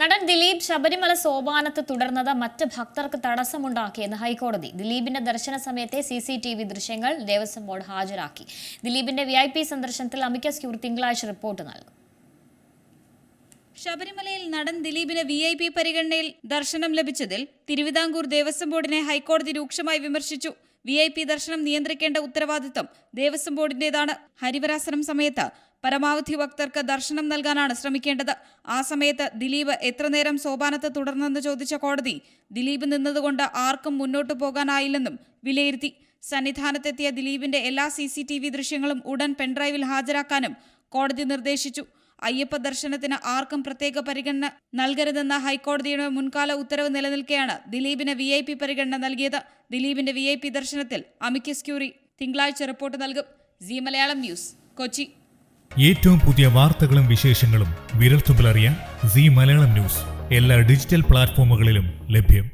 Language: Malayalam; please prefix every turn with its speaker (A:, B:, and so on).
A: നടൻ ദിലീപ് ശബരിമല സോപാനത്ത് തുടർന്നത് മറ്റ് ഭക്തർക്ക് തടസ്സമുണ്ടാക്കിയെന്ന് ഹൈക്കോടതി. ദിലീപിന്റെ ദർശന സമയത്തെ സി സി ടി വി ദൃശ്യങ്ങൾ ദേവസ്വം ബോർഡ് ഹാജരാക്കി. ദിലീപിന്റെ വി ഐ പി സന്ദർശനത്തിൽ അമിക്കസ് ക്യൂർ തിങ്കളാഴ്ച റിപ്പോർട്ട് നൽകും.
B: ശബരിമലയിൽ നടൻ ദിലീപിന് വി ഐ പി പരിഗണനയിൽ ദർശനം ലഭിച്ചതിൽ തിരുവിതാംകൂർ ദേവസ്വം ബോർഡിനെ ഹൈക്കോടതി രൂക്ഷമായി വിമർശിച്ചു. വി ഐ പി ദർശനം നിയന്ത്രിക്കേണ്ട ഉത്തരവാദിത്തം ദേവസ്വം ബോർഡിന്റേതാണ്. ഹരിവരാസനം സമയത്ത് പരമാവധി ഭക്തർക്ക് ദർശനം നൽകാനാണ് ശ്രമിക്കേണ്ടത്. ആ സമയത്ത് ദിലീപ് എത്ര നേരം സോപാനത്ത് തുടർന്നെന്ന് ചോദിച്ച കോടതി ദിലീപ് നിന്നതുകൊണ്ട് ആർക്കും മുന്നോട്ടു പോകാനായില്ലെന്നും വിലയിരുത്തി. സന്നിധാനത്തെത്തിയ ദിലീപിന്റെ എല്ലാ സി ദൃശ്യങ്ങളും ഉടൻ പെൻഡ്രൈവിൽ ഹാജരാക്കാനും കോടതി നിർദ്ദേശിച്ചു. അയ്യപ്പ ദർശനത്തിന് ആർക്കും പ്രത്യേക പരിഗണന നൽകരുതെന്ന ഹൈക്കോടതിയുടെ മുൻകാല ഉത്തരവ് നിലനിൽക്കെയാണ് ദിലീപിന് വി ഐ പി പരിഗണന നൽകിയത്. ദിലീപിന്റെ വി ഐ പി ദർശനത്തിൽ അമിക്കസ് ക്യൂറി തിങ്കളാഴ്ച റിപ്പോർട്ട് നൽകും. Zee Malayalam news Kochi.
C: ഏറ്റവും പുതിയ വാർത്തകളും വിശേഷങ്ങളും വിരൽത്തുമ്പിലറിയാൻ സി മലയാളം ന്യൂസ് എല്ലാ ഡിജിറ്റൽ പ്ലാറ്റ്ഫോമുകളിലും ലഭ്യം.